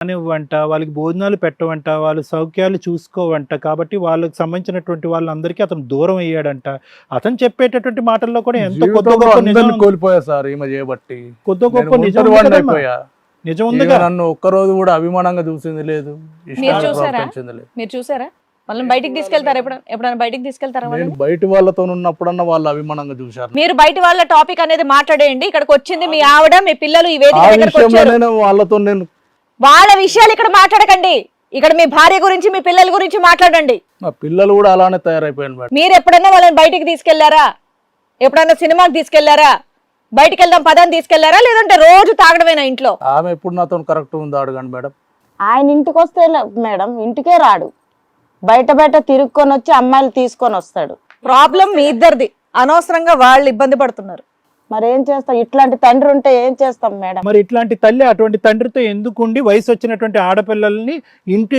కానివ్వంట వాళ్ళకి భోజనాలు పెట్టవంట వాళ్ళ సౌఖ్యాలు చూసుకోవంట. కాబట్టి వాళ్ళకి సంబంధించినటువంటి వాళ్ళందరికీ అతను దూరం అయ్యాడంట. అతను చెప్పేటటువంటి మాటల్లో కూడా ఎంత జీవితంలో గొప్ప కోల్పోయా సార్ ఈమె చేయబట్టి? నేను గొప్ప నిజం ఉంది నిజం ఉందిగా నన్ను ఒక్కరోజు కూడా అభిమానంగా చూసింది లేదు. మీరు చూసారా? వాళ్ళని బయటికి తీసుకెళ్తారా? ఎప్పుడు ఎప్పుడైనా బయటికి తీసుకెళ్తారా బయట వాళ్ళతో ఉన్నప్పుడన్నా వాళ్ళు అభిమానంగా చూశారు. మీరు బయట వాళ్ళ టాపిక్ అనేది మాట్లాడేయండి. ఇక్కడికి వచ్చింది మీ ఆవిడ మీ పిల్లలు ఈ వేదిక వాళ్ళతో నేను వాళ్ళ విషయాలు ఇక్కడ మాట్లాడకండి. ఇక్కడ మీ భార్య గురించి మీ పిల్లల గురించి మాట్లాడండి. నా పిల్లలు కూడా అలానే తయారైపోయాను మేడం. మీరు ఎప్పుడన్నా వాళ్ళని బయటికి తీసుకెళ్ళారా? ఎప్పుడన్నా సినిమాకి తీసుకెళ్ళారా? బయటికి వెళ్దాం పదాన్ని తీసుకెళ్ళారా? లేదంటే రోజు తాగడమేనా ఇంట్లో? ఆమె ఎప్పుడు నాతో కరెక్ట్ ఉందో అడగండి మేడం. ఆయన ఇంటికి వస్తే మేడం ఇంటికే రాడు. బయట బయట తిరుక్కొని వచ్చి అమ్మాయిలు తీసుకొని వస్తాడు. ప్రాబ్లం మీ ఇద్దరిది. అనవసరంగా వాళ్ళు ఇబ్బంది పడుతున్నారు. మరి ఏం చేస్తాం ఇట్లాంటి తండ్రి ఉంటే ఏం చేస్తాం మేడం? మరి ఇట్లాంటి తల్లి అటువంటి తండ్రితో ఎందుకు ఉండి వయసు వచ్చినటువంటి ఆడపిల్లల్ని ఇంటి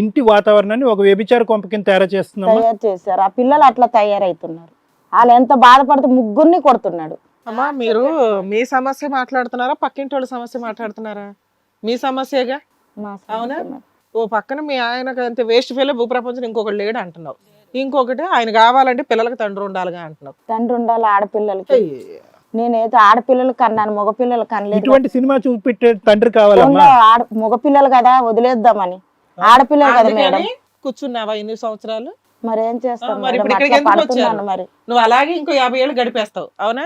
ఇంటి వాతావరణాన్ని ఒక వ్యభిచార కొంప కింద తయారు చేస్తుందమ్మా తయారు చేశారు. ఆ పిల్లలు అట్లా తయారవుతున్నారు వాళ్ళు ఎంత బాధపడితే ముగ్గురిని కొడుతున్నాడు. అమ్మా మీరు మీ సమస్య మాట్లాడుతున్నారా? పక్కింటి వాళ్ళ సమస్య మాట్లాడుతున్నారా? మీ సమస్యగా? అవునా? ఓ పక్కన మీ ఆయనకు అంతే వేస్ట్ ఫెయిల్ భూప్రపంచం ఇంకొకటి లేడు అంటున్నావు. ఇంకొకటి ఆయన కావాలంటే పిల్లలకు తండ్రి ఉండాలిగా అంటున్నావు. తండ్రి ఉండాలి ఆడపిల్లలకి. నేనైతే ఆడపిల్లలు కన్నాను మగపిల్లలు కనలేదు. ఇటువంటి సినిమా చూపెట్టే తండ్రి కావాలమ్మా. ఆడ మగపిల్లలు కదా వదిలేద్దామని. ఆడపిల్లలు కదా మేడం. కూర్చున్నావా ఇన్ని సంవత్సరాలు? మరి ఏం చేస్తాం ఆ, మరి ఇప్పుడు ఇక్కడికి ఎందుకు నువ్వు అలాగే ఇంకో యాభై ఏళ్ళు గడిపేస్తావు అవునా?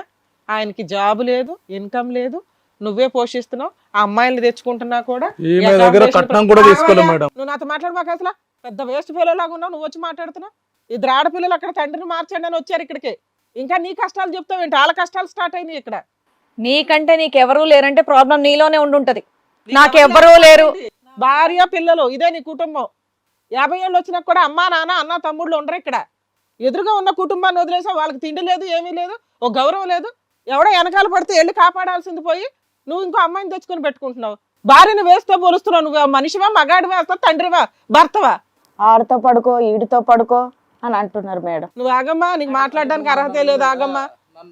ఆయనకి జాబ్ లేదు ఇన్కమ్ లేదు నువ్వే పోషిస్తున్నావు ఆ అమ్మాయిల్ని తెచ్చుకుంటున్నా కూడా నువ్వు నాతో మాట్లాడమాక అసలు. పెద్ద వేస్ట్ ఫెయిల్ లాగా ఉన్నావు నువ్వు వచ్చి మాట్లాడుతున్నావు. ఇద్దరు ఆడపిల్లలు అక్కడ తండ్రిని మార్చండి అని వచ్చారు ఇక్కడికి. ఇంకా నీ కష్టాలు చెప్తావు ఏంటి? వాళ్ళ కష్టాలు స్టార్ట్ అయినాయి ఇక్కడ. నీకంటే నీకెవరూ లేరంటే ప్రాబ్లం నీలోనే ఉండుంటది. నాకెవ్వరూ లేరు. భార్య పిల్లలు ఇదే నీ కుటుంబం. యాభై ఏళ్ళు వచ్చినా కూడా అమ్మా నాన్న అన్న తమ్ముళ్ళు ఉండరు ఇక్కడ. ఎదురుగా ఉన్న కుటుంబాన్ని వదిలేసా వాళ్ళకి తిండి లేదు ఏమీ లేదు ఒక గౌరవం లేదు. ఎవడో వెనకాల పడితే వెళ్ళి కాపాడాల్సింది పోయి నువ్వు ఇంకో అమ్మాయిని తెచ్చుకొని పెట్టుకుంటున్నావు. భార్యని వేస్తే పోలుస్తున్నావు నువ్వు మనిషివా మగాడివా అసలు తండ్రివా భర్తవా? ఆడితో పడుకో ఈడితో పడుకో. అని అంటున్నారు మేడం. నువ్వు ఆగమ్మా నీకు మాట్లాడడానికి అర్హత లేదు ఆగమ్మా.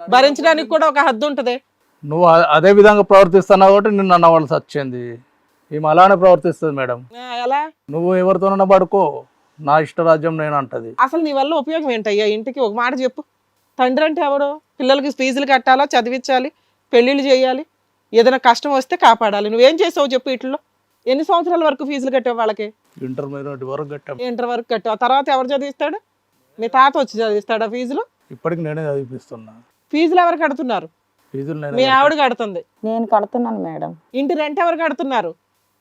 భరించడానికి కూడా ఒక హద్దు ఉంటది. నువ్వు అదే విధంగా ప్రవర్తిస్తున్నావు కాబట్టి నిన్ను అన్నవాళ్ళు వచ్చింది ఈమె అలానే ప్రవర్తిస్తుంది మేడం. ఆ, ఎలా? నువ్వు ఎవరితోనన్నా పడుకో. నా ఇష్టరాజ్యం నేను అంటది. అసలు నీ వల్ల ఉపయోగం ఏంటయ్యా? ఇంటికి ఒక మాట చెప్పు. తండ్రి అంటే ఎవడు? పిల్లలకి ఫీజులు కట్టాలా? చదివించాలి? పెళ్ళిళ్ళు చేయాలి? ఏదైనా కష్టం వస్తే కాపాడాలి. నువ్వేం చేసావు చెప్పు ఇట్లో? ఎన్ని సంవత్సరాల వరకు ఫీజులు కట్టావు వాళ్ళకి? ఇంటర్మీడియట్ వరకు కట్టాం. ఇంటర్ వరకు కట్టావు. ఆ తర్వాత ఎవరు చదివిస్తాడు? మీ తాత వచ్చి చదివిస్తాడా ఫీజులు? ఇప్పటికి నేనే చదివిపిస్తున్నా. ఫీజులు ఎవరు కడుతున్నారు? ఫీజులు మీ నేనే ఆవిడ కడుతుంది. నేను కడుతున్నాను మేడం. ఇంటి రెంట్ ఎవరు కడుతున్నారు?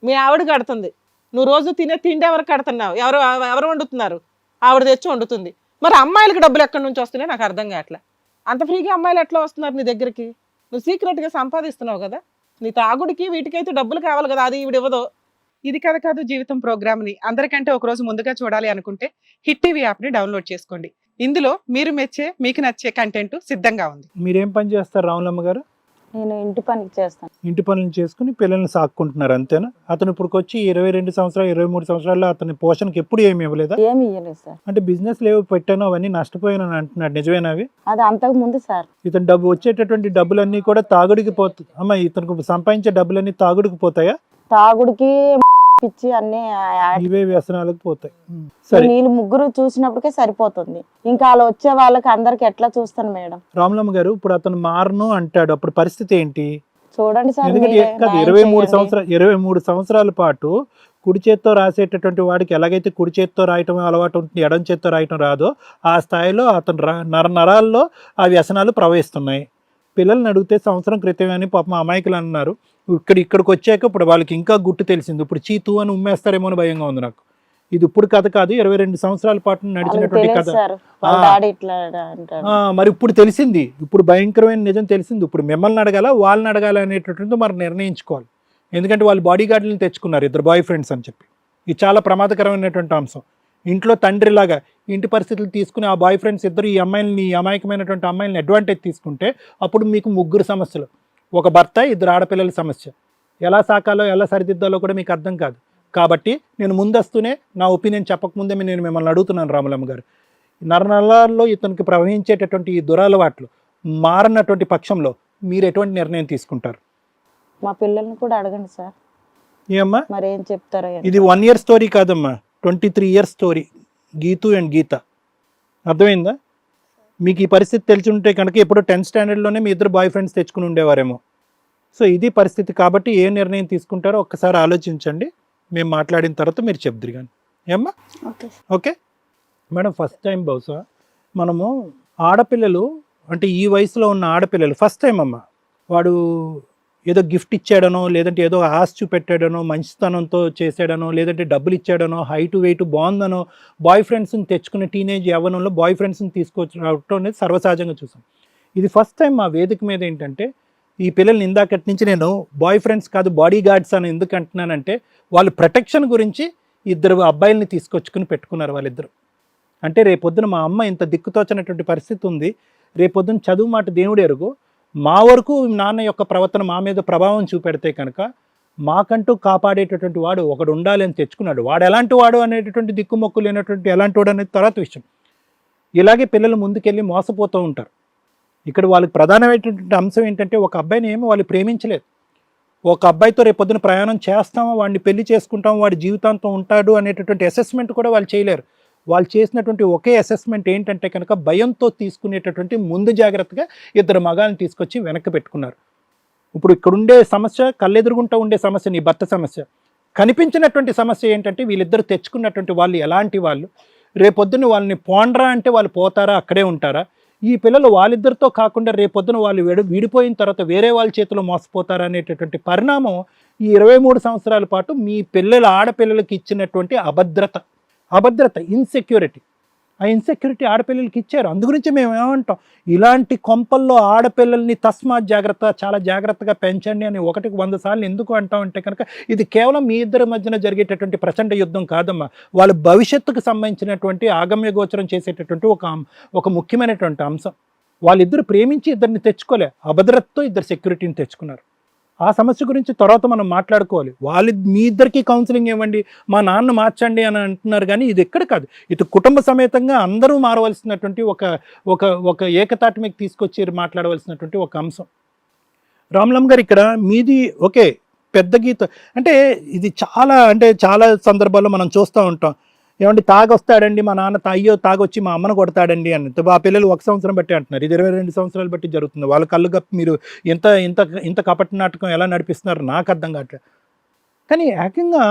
మీ ఆవిడ కడుతుంది. నువ్వు రోజు తినే తిండి ఎవరు కడుతున్నావు? ఎవరు ఎవరు వండుతున్నారు? ఆవిడ తెచ్చి వండుతుంది. మరి అమ్మాయిలకి డబ్బులు ఎక్కడి నుంచి వస్తున్నాయి నాకు అర్థం కావట్లే. అంత ఫ్రీగా అమ్మాయిలు ఎట్లా వస్తున్నారు నీ దగ్గరికి? నువ్వు సీక్రెట్గా సంపాదిస్తున్నావు కదా. నీ తాగుడికి వీటికైతే డబ్బులు కావాలి కదా అది ఈవిడ ఇవ్వదు. ఇది కథ కాదు జీవితం ప్రోగ్రామ్ని. అందరికంటే ఒక రోజు ముందుగా చూడాలి అనుకుంటే హిట్ టీవీ యాప్ని డౌన్లోడ్ చేసుకోండి. ఇందులో మీరు మెచ్చే మీకు నచ్చే కంటెంట్ సిద్ధంగా ఉంది. మీరేం పని చేస్తారు రాములమ్మ గారు? నేను ఇంటి పనికి చేస్తాను. ఇంటి పనులు చేసుకుని పిల్లల్ని సాక్కుంటున్నారు అంతేనా? అతను ఇప్పుడు వచ్చి ఇరవై రెండు సంవత్సరాలు ఇరవై మూడు సంవత్సరాల్లో అతని పోషణకి ఎప్పుడు ఏమి ఇవ్వలేదా? ఏమి ఇయ్యలేదు సార్. అంటే బిజినెస్ లేవు పెట్టాను అవన్నీ నష్టపోయాను అని అంటున్నాడు. నిజమేనా అవి? అది అంతకు ముందు సార్. ఇతను డబ్బు వచ్చేటటువంటి డబ్బులన్నీ కూడా తాగుడికి పోతాయి అమ్మ ఇతనికి సంపాదించే డబ్బులన్నీ తాగుడికి పోతాయా? తాగుడికి పిచ్చి అన్ని ఇవే వ్యసనాలకు పోతాయి. వీళ్ళు ముగ్గురు చూసినప్పటికే సరిపోతుంది. ఇంకా వాళ్ళు వచ్చే వాళ్ళకి అందరికి ఎట్లా చూస్తాను మేడం? రాములమ్మ గారు ఇప్పుడు అతను మారను అంటాడు. అప్పుడు పరిస్థితి ఏంటి? చూడండి సార్ ఇరవై మూడు. సంవత్సరాలు ఇరవై మూడు సంవత్సరాల పాటు కుడి చేత్తో రాసేటటువంటి వాడికి ఎలాగైతే కుడి చేత్తో రాయటం అలవాటు ఉంటుంది ఎడం చేత్తో రాయటం రాదో ఆ స్థాయిలో అతను నర నరాల్లో ఆ వ్యసనాలు ప్రవహిస్తున్నాయి. పిల్లల్ని అడిగితే సంవత్సరం క్రితం అని పాపం అమాయకులు అన్నారు. ఇక్కడ ఇక్కడికి వచ్చాక ఇప్పుడు వాళ్ళకి ఇంకా గుట్టు తెలిసింది. ఇప్పుడు చీతు అని ఉమ్మేస్తారేమో అని భయంగా ఉంది నాకు. ఇది ఇప్పుడు కథ కాదు ఇరవై రెండు సంవత్సరాల పాటు నడిచినటువంటి కథ. మరి ఇప్పుడు తెలిసింది. ఇప్పుడు భయంకరమైన నిజం తెలిసింది. ఇప్పుడు మిమ్మల్ని అడగాల వాళ్ళని అడగాల అనేటటువంటి మరి నిర్ణయించుకోవాలి. ఎందుకంటే వాళ్ళు బాడీ గార్డులను తెచ్చుకున్నారు ఇద్దరు బాయ్ ఫ్రెండ్స్ అని చెప్పి. ఇది చాలా ప్రమాదకరమైనటువంటి అంశం. ఇంట్లో తండ్రిలాగా ఇంటి పరిస్థితులు తీసుకుని ఆ బాయ్ ఫ్రెండ్స్ ఇద్దరు ఈ అమ్మాయిని ఈ అమాయకమైనటువంటి అమ్మాయిని అడ్వాంటేజ్ తీసుకుంటే అప్పుడు మీకు ముగ్గురు సమస్యలు. ఒక భర్త ఇద్దరు ఆడపిల్లల సమస్య. ఎలా సాకాలో ఎలా సరిదిద్దాలో కూడా మీకు అర్థం కాదు. కాబట్టి నేను ముందస్తూనే నా ఒపీనియన్ చెప్పకముందే నేను మిమ్మల్ని అడుగుతున్నాను రాములమ్మ గారు. నరనలాల్లో ఇతనికి ప్రవహించేటటువంటి ఈ దురలవాట్లు మారనటువంటి పక్షంలో మీరు ఎటువంటి నిర్ణయం తీసుకుంటారు? మా పిల్లల్ని కూడా అడగండి సార్. ఏమ్మా? మరి ఏం చెప్తారో. ఇది వన్ ఇయర్ స్టోరీ కాదమ్మా. Twenty three years story Geethu and Geetha. అర్థమైందా? మీకు ఈ పరిస్థితి తెలిసి ఉంటే కనుక ఎప్పుడు టెన్త్ స్టాండర్డ్లోనే మీ ఇద్దరు బాయ్ ఫ్రెండ్స్ తెచ్చుకుని ఉండేవారేమో. సో ఇది పరిస్థితి కాబట్టి ఏ నిర్ణయం తీసుకుంటారో ఒక్కసారి ఆలోచించండి. మేము మాట్లాడిన తర్వాత మీరు చెప్దురు కానీ. ఏమ్మా? Okay okay? Madam first time బహుశా మనము ఆడపిల్లలు అంటే ఈ వయసులో ఉన్న ఆడపిల్లలు ఫస్ట్ టైం అమ్మ. వాడు ఏదో గిఫ్ట్ ఇచ్చాడనో లేదంటే ఏదో ఆశ చూపెట్టాడనో మంచితనంతో చేశాడనో లేదంటే డబ్బులు ఇచ్చాడనో హైట్ వెయిట్ బాగుందనో బాయ్ ఫ్రెండ్స్ని తెచ్చుకునే టీనేజ్ యవ్వనంలో బాయ్ ఫ్రెండ్స్ని తీసుకొచ్చి రావటం అనేది సర్వసహజంగా చూసాం. ఇది ఫస్ట్ టైం మా వేదిక మీద ఏంటంటే ఈ పిల్లల్ని ఇందాకటి నుంచి నేను బాయ్ ఫ్రెండ్స్ కాదు బాడీ గార్డ్స్ అని ఎందుకు అంటున్నానంటే వాళ్ళు ప్రొటెక్షన్ గురించి ఇద్దరు అబ్బాయిల్ని తీసుకొచ్చుకుని పెట్టుకున్నారు వాళ్ళిద్దరు. అంటే రేపొద్దున మా అమ్మ ఇంత దిక్కుతోచనటువంటి పరిస్థితి ఉంది రేపొద్దున చదువు మాట దేవుడు ఎరుగు మా వరకు నాన్న యొక్క ప్రవర్తన మా మీద ప్రభావం చూపెడితే కనుక మాకంటూ కాపాడేటటువంటి వాడు ఒకడు ఉండాలి అని తెచ్చుకున్నాడు. వాడు ఎలాంటి వాడు అనేటటువంటి దిక్కుమొక్కు లేనటువంటి ఎలాంటి వాడు అనేది తర్వాత విషయం. ఇలాగే పిల్లలు ముందుకెళ్ళి మోసపోతూ ఉంటారు. ఇక్కడ వాళ్ళకి ప్రధానమైనటువంటి అంశం ఏంటంటే ఒక అబ్బాయిని ఏమో వాళ్ళు ప్రేమించలేదు. ఒక అబ్బాయితో రేపొద్దున ప్రయాణం చేస్తాము? వాడిని పెళ్ళి చేసుకుంటాం వాడి జీవితాంతం ఉంటాడు అనేటటువంటి అసెస్మెంట్ కూడా వాళ్ళు చేయలేరు. వాళ్ళు చేసినటువంటి ఒకే అసెస్మెంట్ ఏంటంటే కనుక భయంతో తీసుకునేటటువంటి ముందు జాగ్రత్తగా ఇద్దరు మగాల్ని తీసుకొచ్చి వెనక్కి పెట్టుకున్నారు. ఇప్పుడు ఇక్కడుండే సమస్య కళ్ళెదురుగుంటూ ఉండే సమస్య నీ భర్త సమస్య. కనిపించినటువంటి సమస్య ఏంటంటే వీళ్ళిద్దరు తెచ్చుకున్నటువంటి వాళ్ళు ఎలాంటి వాళ్ళు? రేపొద్దున వాళ్ళని పోండ్రా అంటే వాళ్ళు పోతారా? అక్కడే ఉంటారా? ఈ పిల్లలు వాళ్ళిద్దరితో కాకుండా రేపొద్దున వాళ్ళు విడి విడిపోయిన తర్వాత వేరే వాళ్ళ చేతిలో మోసపోతారా అనేటటువంటి పరిణామం ఈ ఇరవై మూడు సంవత్సరాల పాటు మీ పిల్లల ఆడపిల్లలకి ఇచ్చినటువంటి అభద్రత. అభద్రత ఇన్సెక్యూరిటీ ఆ ఇన్సెక్యూరిటీ ఆడపిల్లలకి ఇచ్చారు. అందుగురించి మేము ఏమంటాం? ఇలాంటి కొంపల్లో ఆడపిల్లల్ని తస్మాత్ జాగ్రత్త చాలా జాగ్రత్తగా పెంచండి అని ఒకటికి వంద సార్లు ఎందుకు అంటాం అంటే కనుక ఇది కేవలం మీ ఇద్దరి మధ్యన జరిగేటటువంటి ప్రచండ యుద్ధం కాదమ్మా. వాళ్ళ భవిష్యత్తుకు సంబంధించినటువంటి ఆగమ్య గోచరం చేసేటటువంటి ఒక ఒక ముఖ్యమైనటువంటి అంశం. వాళ్ళిద్దరు ప్రేమించి ఇద్దరిని తెచ్చుకోలే. అభద్రతతో ఇద్దరు సెక్యూరిటీని తెచ్చుకున్నారు. ఆ సమస్య గురించి తర్వాత మనం మాట్లాడుకోవాలి. వాళ్ళు మీ ఇద్దరికి కౌన్సిలింగ్ ఇవ్వండి మా నాన్న మార్చండి అని అంటున్నారు కానీ ఇది ఎక్కడ కాదు. ఇది కుటుంబ సమేతంగా అందరూ మారవలసినటువంటి ఒక ఒక ఒక ఏకతాటి మీకు తీసుకొచ్చి మాట్లాడవలసినటువంటి ఒక అంశం. రామ్లమ్ గారు ఇక్కడ మీది ఓకే పెద్ద గీత. అంటే ఇది చాలా అంటే చాలా సందర్భాల్లో మనం చూస్తూ ఉంటాం. ఏమండి తాగొస్తాడండి మా నాన్న అయ్యో తాగొచ్చి మా అమ్మను కొడతాడండి అని. ఆ పిల్లలు ఒక సంవత్సరం బట్టి అంటున్నారు. ఇది ఇరవై రెండు సంవత్సరాలు బట్టి జరుగుతుంది. వాళ్ళ కళ్ళు కప్పి మీరు ఇంత ఇంత ఇంత కపట నాటకం ఎలా నడిపిస్తున్నారు? నాకు అర్థం కావట్లేదు కానీ ఏకంగా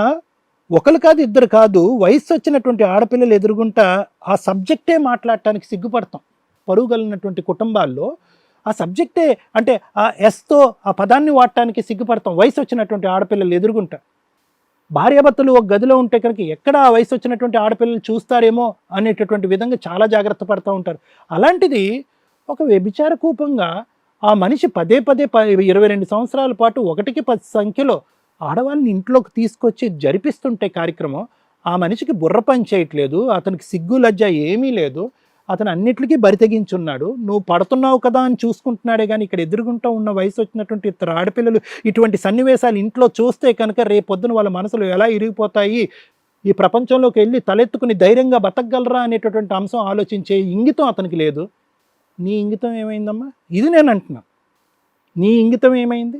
ఒకరు కాదు ఇద్దరు కాదు వయసు వచ్చినటువంటి ఆడపిల్లలు ఎదురుగుంటా ఆ సబ్జెక్టే మాట్లాడటానికి సిగ్గుపడతాం. పరువు కలిగినటువంటి కుటుంబాల్లో ఆ సబ్జెక్టే అంటే ఆ ఎస్తో ఆ పదాన్ని వాడటానికి సిగ్గుపడతాం. వయసు వచ్చినటువంటి ఆడపిల్లలు ఎదురుగుంటా. భార్యాభర్తలు ఒక గదిలో ఉంటే కనుక ఎక్కడ ఆ వయసు వచ్చినటువంటి ఆడపిల్లలు చూస్తారేమో అనేటటువంటి విధంగా చాలా జాగ్రత్త పడుతూ ఉంటారు. అలాంటిది ఒక వ్యభిచార కూపంగా ఆ మనిషి పదే పదే ప ఇరవై రెండు సంవత్సరాల పాటు ఒకటికి పది సంఖ్యలో ఆడవాళ్ళని ఇంట్లోకి తీసుకొచ్చి జరిపిస్తుంటే కార్యక్రమం ఆ మనిషికి బుర్ర పని చేయట్లేదు అతనికి సిగ్గు లజ్జ ఏమీ లేదు. అతను అన్నిటికీ బరితెగించున్నాడు నువ్వు పడుతున్నావు కదా అని చూసుకుంటున్నాడే కానీ ఇక్కడ ఎదురుగుంటూ ఉన్న వయసు వచ్చినటువంటి ఇతర ఆడపిల్లలు ఇటువంటి సన్నివేశాలు ఇంట్లో చూస్తే కనుక రేపొద్దున వాళ్ళ మనసులు ఎలా ఇరిగిపోతాయి? ఈ ప్రపంచంలోకి వెళ్ళి తలెత్తుకుని ధైర్యంగా బతకగలరా అనేటటువంటి అంశం ఆలోచించే ఇంగితం అతనికి లేదు. నీ ఇంగితం ఏమైందమ్మా? ఇది నేను అంటున్నా. నీ ఇంగితం ఏమైంది?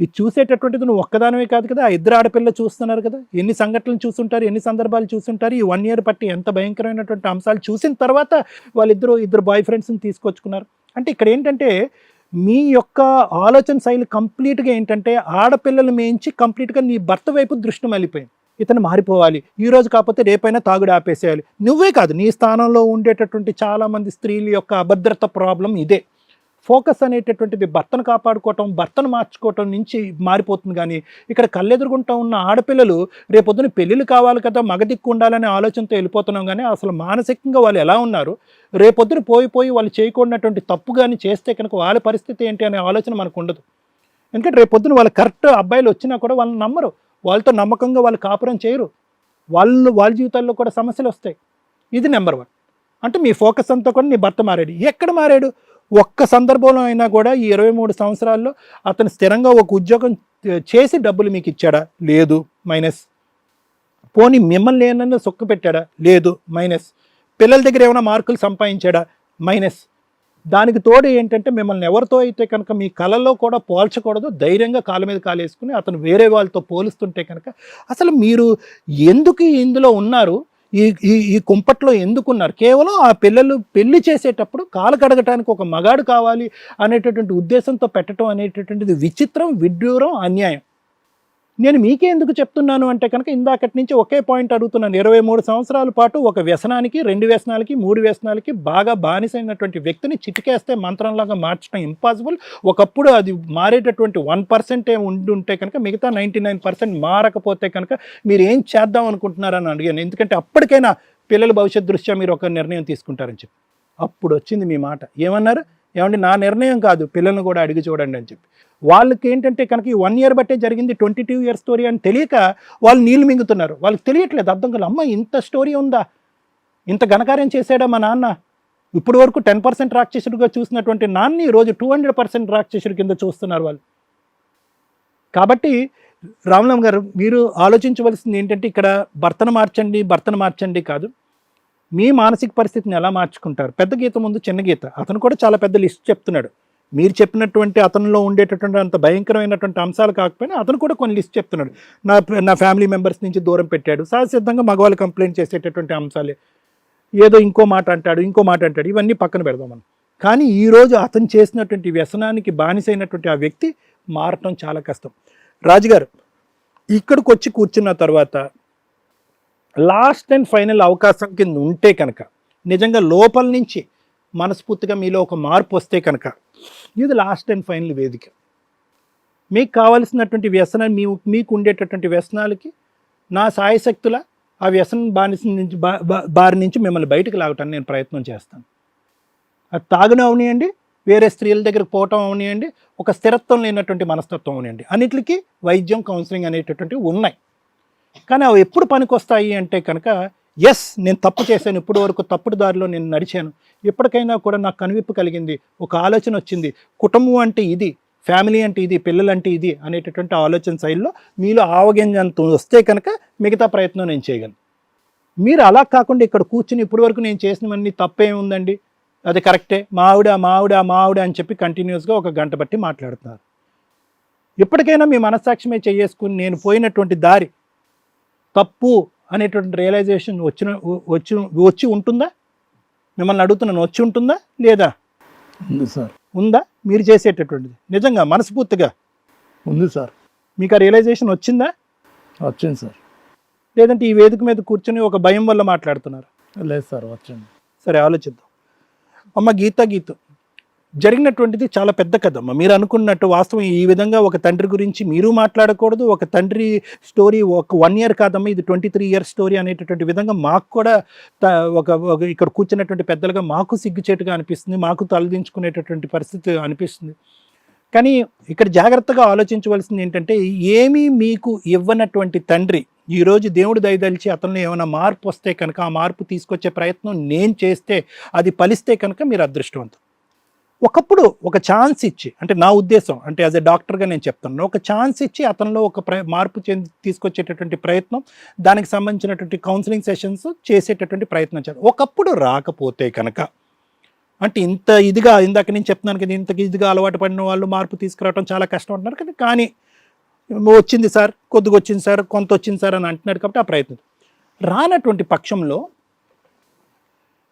ఇది చూసేటటువంటిది నువ్వు ఒక్కదానివే కాదు కదా. ఆ ఇద్దరు ఆడపిల్ల చూస్తున్నారు కదా. ఎన్ని సంఘటనలు చూస్తుంటారు ఎన్ని సందర్భాలు చూస్తుంటారు ఈ వన్ ఇయర్ బట్టి ఎంత భయంకరమైనటువంటి అంశాలు చూసిన తర్వాత వాళ్ళిద్దరు ఇద్దరు బాయ్ ఫ్రెండ్స్ని తీసుకొచ్చుకున్నారు. అంటే ఇక్కడ ఏంటంటే మీ యొక్క ఆలోచన శైలి కంప్లీట్గా ఏంటంటే ఆడపిల్లలు మేయించి కంప్లీట్గా నీ భర్త వైపు దృష్టి మళ్ళీపోయింది. ఇతను మారిపోవాలి. ఈ రోజు కాకపోతే రేపైనా తాగుడు ఆపేసేయాలి. నువ్వే కాదు నీ స్థానంలో ఉండేటటువంటి చాలామంది స్త్రీల యొక్క అభద్రత ప్రాబ్లం ఇదే. ఫోకస్ అనేటటువంటిది భర్తను కాపాడుకోవటం భర్తను మార్చుకోవటం నుంచి మారిపోతుంది. కానీ ఇక్కడ కళ్ళెదురుగుంటూ ఉన్న ఆడపిల్లలు రేపొద్దున పెళ్ళిళ్ళు కావాలి కదా మగదిక్కు ఉండాలనే ఆలోచనతో వెళ్ళిపోతున్నాం. కానీ అసలు మానసికంగా వాళ్ళు ఎలా ఉన్నారు? రేపొద్దున పోయి పోయి వాళ్ళు చేయకూడనటువంటి తప్పు కానీ చేస్తే కనుక వాళ్ళ పరిస్థితి ఏంటి అనే ఆలోచన మనకు ఉండదు. ఎందుకంటే రేపొద్దున వాళ్ళు కరెక్ట్ అబ్బాయిలు వచ్చినా కూడా వాళ్ళని నమ్మరు. వాళ్ళతో నమ్మకంగా వాళ్ళు కాపురం చేయరు. వాళ్ళు వాళ్ళ జీవితాల్లో కూడా సమస్యలు వస్తాయి. ఇది నెంబర్ వన్. అంటే మీ ఫోకస్ అంతా కూడా నీ భర్త మారాడు. ఎక్కడ మారాడు? ఒక్క సందర్భంలో అయినా కూడా ఈ ఇరవై మూడు సంవత్సరాల్లో అతను స్థిరంగా ఒక ఉద్యోగం చేసి డబ్బులు మీకు ఇచ్చాడా? లేదు. మైనస్. పోనీ మిమ్మల్ని ఏమన్నా సొక్క పెట్టాడా? లేదు. మైనస్. పిల్లల దగ్గర ఏమైనా మార్కులు సంపాదించాడా? మైనస్. దానికి తోడు ఏంటంటే మిమ్మల్ని ఎవరితో అయితే కనుక మీ కళలో కూడా పోల్చకూడదు ధైర్యంగా కాళ్ళ మీద కాలేసుకుని అతను వేరే వాళ్ళతో పోలుస్తుంటే కనుక అసలు మీరు ఎందుకు ఇందులో ఉన్నారు? ఈ ఈ ఈ కుంపట్లో ఎందుకున్నారు? కేవలం ఆ పిల్లలు పెళ్ళి చేసేటప్పుడు కాలు కడగటానికి ఒక మగాడు కావాలి అనేటటువంటి ఉద్దేశంతో పెట్టడం అనేటటువంటిది విచిత్రం విడ్డూరం అన్యాయం. నేను మీకే ఎందుకు చెప్తున్నాను అంటే కనుక ఇందాకటి నుంచి ఒకే పాయింట్ అడుగుతున్నాను. ఇరవై మూడు సంవత్సరాల పాటు ఒక వ్యసనానికి రెండు వ్యసనాలకి మూడు వ్యసనాలకి బాగా బానిసైనటువంటి వ్యక్తిని చిటికేస్తే మంత్రంలాగా మార్చడం ఇంపాసిబుల్ ఒకప్పుడు అది మారేటటువంటి వన్ పర్సెంటే ఉండి ఉంటే కనుక మిగతా నైంటీ నైన్ పర్సెంట్ మారకపోతే కనుక మీరు ఏం చేద్దాం అనుకుంటున్నారని అడిగాను. ఎందుకంటే అప్పటికైనా పిల్లల భవిష్యత్ దృష్ట్యా మీరు ఒక నిర్ణయం తీసుకుంటారని చెప్పి. అప్పుడు వచ్చింది మీ మాట. ఏమన్నారు? ఏమండి నా నిర్ణయం కాదు పిల్లల్ని కూడా అడిగి చూడండి అని చెప్పి. వాళ్ళకి ఏంటంటే కనుక ఈ వన్ ఇయర్ బట్టే జరిగింది ట్వంటీ టూ ఇయర్ స్టోరీ అని తెలియక వాళ్ళు నీళ్ళు మింగుతున్నారు. వాళ్ళకి తెలియట్లేదు అర్థం కాదు అమ్మ ఇంత స్టోరీ ఉందా? ఇంత ఘనకార్యం చేశాడా మా నాన్న? ఇప్పుడు వరకు టెన్ పర్సెంట్ రాక్షసుడిగా చూసినటువంటి నాన్ని ఈరోజు టూ హండ్రెడ్ పర్సెంట్ రాక్షసుడి కింద చూస్తున్నారు వాళ్ళు. కాబట్టి రామలం గారు మీరు ఆలోచించవలసింది ఏంటంటే ఇక్కడ భర్తను మార్చండి భర్తను మార్చండి కాదు. మీ మానసిక పరిస్థితిని ఎలా మార్చుకుంటారు? పెద్ద గీత ముందు చిన్న గీత. అతను కూడా చాలా పెద్ద లిస్ట్ చెప్తున్నాడు. మీరు చెప్పినటువంటి అతనిలో ఉండేటటువంటి అంత భయంకరమైనటువంటి అంశాలు కాకపోయినా అతను కూడా కొన్ని లిస్ట్ చెప్తున్నాడు. నా నా ఫ్యామిలీ మెంబర్స్ నుంచి దూరం పెట్టాడు. సహసిద్ధంగా మగవాళ్ళు కంప్లైంట్ చేసేటటువంటి అంశాలే. ఏదో ఇంకో మాట అంటాడు ఇంకో మాట అంటాడు. ఇవన్నీ పక్కన పెడదాం మనం. కానీ ఈరోజు అతను చేసినటువంటి వ్యసనానికి బానిసైనటువంటి ఆ వ్యక్తి మారటం చాలా కష్టం. రాజుగారు ఇక్కడికి వచ్చి కూర్చున్న తర్వాత లాస్ట్ అండ్ ఫైనల్ అవకాశం కింద ఉంటే కనుక నిజంగా లోపల నుంచి మనస్ఫూర్తిగా మీలో ఒక మార్పు వస్తే కనుక ఇది లాస్ట్ అండ్ ఫైనల్ వేదిక. మీకు కావలసినటువంటి వ్యసనం మీ మీకు ఉండేటటువంటి వ్యసనాలకి నా సాయశక్తుల ఆ వ్యసనం బానిస నుంచి బారి నుంచి మిమ్మల్ని బయటకు లాగటానికి నేను ప్రయత్నం చేస్తాను. అది తాగడం అవనియండి వేరే స్త్రీల దగ్గరకు పోవటం అవనియండి ఒక స్థిరత్వం లేనటువంటి మనస్తత్వం అవనియండి. అన్నిటికీ వైద్యం కౌన్సిలింగ్ అనేటటువంటివి ఉన్నాయి. కానీ అవి ఎప్పుడు పనికొస్తాయి అంటే కనుక ఎస్ నేను తప్పు చేశాను ఇప్పటి వరకు తప్పుడు దారిలో నేను నడిచాను. ఎప్పటికైనా కూడా నాకు కనువిప్పు కలిగింది ఒక ఆలోచన వచ్చింది. కుటుంబం అంటే ఇది ఫ్యామిలీ అంటే ఇది పిల్లలు అంటే ఇది అనేటటువంటి ఆలోచన శైలిలో మీలో ఆవగింజంత వస్తే కనుక మిగతా ప్రయత్నం నేను చేయగలను. మీరు అలా కాకుండా ఇక్కడ కూర్చుని ఇప్పటి వరకు నేను చేసినవన్నీ తప్పేముందండి అది కరెక్టే. మావిడ మావిడ మావిడ అని చెప్పి కంటిన్యూస్గా ఒక గంట బట్టి మాట్లాడుతున్నారు. ఇప్పటికైనా మీ మనస్సాక్ష్యమే చేసుకుని నేను పోయినటువంటి దారి తప్పు అనేటువంటి రియలైజేషన్ వచ్చిన వచ్చి వచ్చి ఉంటుందా? మిమ్మల్ని అడుగుతున్నాను వచ్చి ఉంటుందా? లేదా? ఉంది సార్. ఉందా? మీరు చేసేటటువంటిది. నిజంగా మనస్ఫూర్తిగా. ఉంది సార్. మీకు ఆ రియలైజేషన్ వచ్చిందా? వచ్చింది సార్. లేదంటే ఈ వేదిక మీద కూర్చొని ఒక భయం వల్ల మాట్లాడుతున్నారు? లేదు సార్ వచ్చింది. సరే ఆలోచిద్దాం. అమ్మ గీత గీత. జరిగినటువంటిది చాలా పెద్ద కథ. అమ్మ మీరు అనుకున్నట్టు వాస్తవం ఈ విధంగా ఒక తండ్రి గురించి మీరు మాట్లాడకూడదు ఒక తండ్రి స్టోరీ ఒక వన్ ఇయర్ కాదమ్మా ఇది ట్వంటీ త్రీ ఇయర్స్ స్టోరీ అనేటటువంటి విధంగా మాకు కూడా త- ఒక ఒక ఇక్కడ కూర్చున్నటువంటి పెద్దలుగా మాకు సిగ్గుచేటుగా అనిపిస్తుంది మాకు తలదించుకునేటటువంటి పరిస్థితి అనిపిస్తుంది. కానీ ఇక్కడ జాగ్రత్తగా ఆలోచించవలసింది ఏంటంటే ఏమీ మీకు ఇవ్వనటువంటి తండ్రి ఈరోజు దేవుడు దయదలిచి అతనిలో ఏమైనా మార్పు వస్తే కనుక ఆ మార్పు తీసుకొచ్చే ప్రయత్నం నేను చేస్తే అది ఫలిస్తే కనుక మీరు అదృష్టవంతం ఒకప్పుడు ఒక ఛాన్స్ ఇచ్చి అంటే నా ఉద్దేశం అంటే యాజ్ ఎ డాక్టర్గా నేను చెప్తున్నాను ఒక ఛాన్స్ ఇచ్చి అతనిలో ఒక ప్ర మార్పు చెంది తీసుకొచ్చేటటువంటి ప్రయత్నం దానికి సంబంధించినటువంటి కౌన్సిలింగ్ సెషన్స్ చేసేటటువంటి ప్రయత్నం చేయాలి. ఒకప్పుడు రాకపోతే కనుక అంటే ఇంత ఇదిగా ఇందాక నేను చెప్తున్నాను కదా ఇంత ఇదిగా అలవాటు పడిన వాళ్ళు మార్పు తీసుకురావడం చాలా కష్టం అంటున్నారు కానీ కానీ వచ్చింది సార్ కొద్దిగా వచ్చింది సార్ కొంత వచ్చింది సార్ అని అంటున్నాడు కాబట్టి ఆ ప్రయత్నం. రానటువంటి పక్షంలో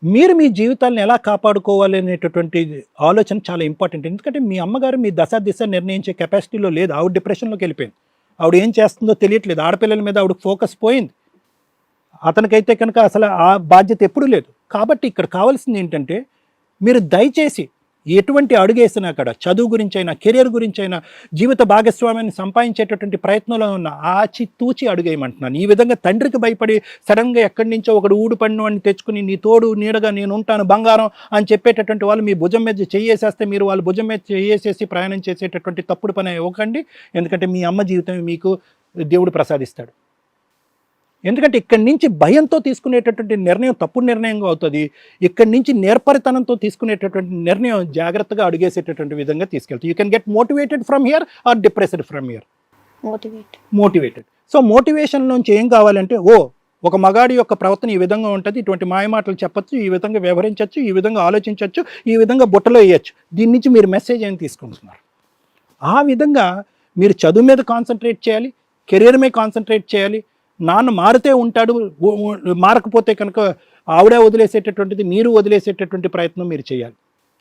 మీరు మీ జీవితాలను ఎలా కాపాడుకోవాలి అనేటటువంటి ఆలోచన చాలా ఇంపార్టెంట్. ఎందుకంటే మీ అమ్మగారు మీ దశ దిశ నిర్ణయించే కెపాసిటీలో లేదు. ఆవిడ డిప్రెషన్లోకి వెళ్ళిపోయింది. ఆవిడ ఏం చేస్తుందో తెలియట్లేదు. ఆడపిల్లల మీద ఆవిడ ఫోకస్ పోయింది. అతనికైతే కనుక అసలు ఆ బాధ్యత ఎప్పుడూ లేదు. కాబట్టి ఇక్కడ కావాల్సింది ఏంటంటే మీరు దయచేసి ఎటువంటి అడుగేసినా అక్కడ చదువు గురించి అయినా కెరియర్ గురించి అయినా జీవిత భాగస్వామ్యాన్ని సంపాదించేటటువంటి ప్రయత్నంలో ఉన్న ఆచి తూచి అడుగేయమంటున్నాను. ఈ విధంగా తండ్రికి భయపడి సడన్గా ఎక్కడి నుంచో ఒకడు ఊడు పన్ను అని తెచ్చుకుని నీ తోడు నీడగా నేను ఉంటాను బంగారం అని చెప్పేటటువంటి వాళ్ళు మీ భుజం మీద చేయేసేస్తే మీరు వాళ్ళ భుజం మీద చేయేసేసి ప్రయాణం చేసేటటువంటి తప్పుడు పని ఇవ్వకండి. ఎందుకంటే మీ అమ్మ జీవితం మీకు దేవుడు ప్రసాదిస్తాడు. ఎందుకంటే ఇక్కడి నుంచి భయంతో తీసుకునేటటువంటి నిర్ణయం తప్పుడు నిర్ణయంగా అవుతుంది. ఇక్కడి నుంచి నేర్పరితనంతో తీసుకునేటటువంటి నిర్ణయం జాగ్రత్తగా అడుగేసేటటువంటి విధంగా తీసుకెళ్తుంది. You can get motivated from here or depressed from here motivate motivated so motivation నుంచి ఏం కావాలంటే ఓ ఒక మగాడి యొక్క ప్రవర్తన ఈ విధంగా ఉంటుంది. ఇటువంటి మాయమాటలు చెప్పొచ్చు ఈ విధంగా వ్యవహరించవచ్చు ఈ విధంగా ఆలోచించవచ్చు ఈ విధంగా బుట్టలో వేయచ్చు. దీని నుంచి మీరు మెసేజ్ ఏం తీసుకుంటున్నారు? ఆ విధంగా మీరు చదువు మీద కాన్సన్ట్రేట్ చేయాలి కెరీర్ మీద కాన్సన్ట్రేట్ చేయాలి నాన్న మారితే ఉంటాడు మారకపోతే కనుక ఆవిడ వదిలేసేటటువంటిది మీరు వదిలేసేటటువంటి ప్రయత్నం మీరు చేయాలి.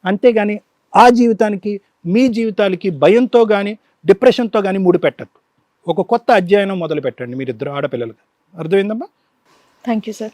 అంతేగాని ఆ జీవితానికి మీ జీవితాలకి భయంతో కానీ డిప్రెషన్తో కానీ ముడిపెట్టద్దు ఒక కొత్త అధ్యయనం మొదలు పెట్టండి మీరిద్దరు ఆడపిల్లలుగా. అర్థమైందమ్మా? Thank you sir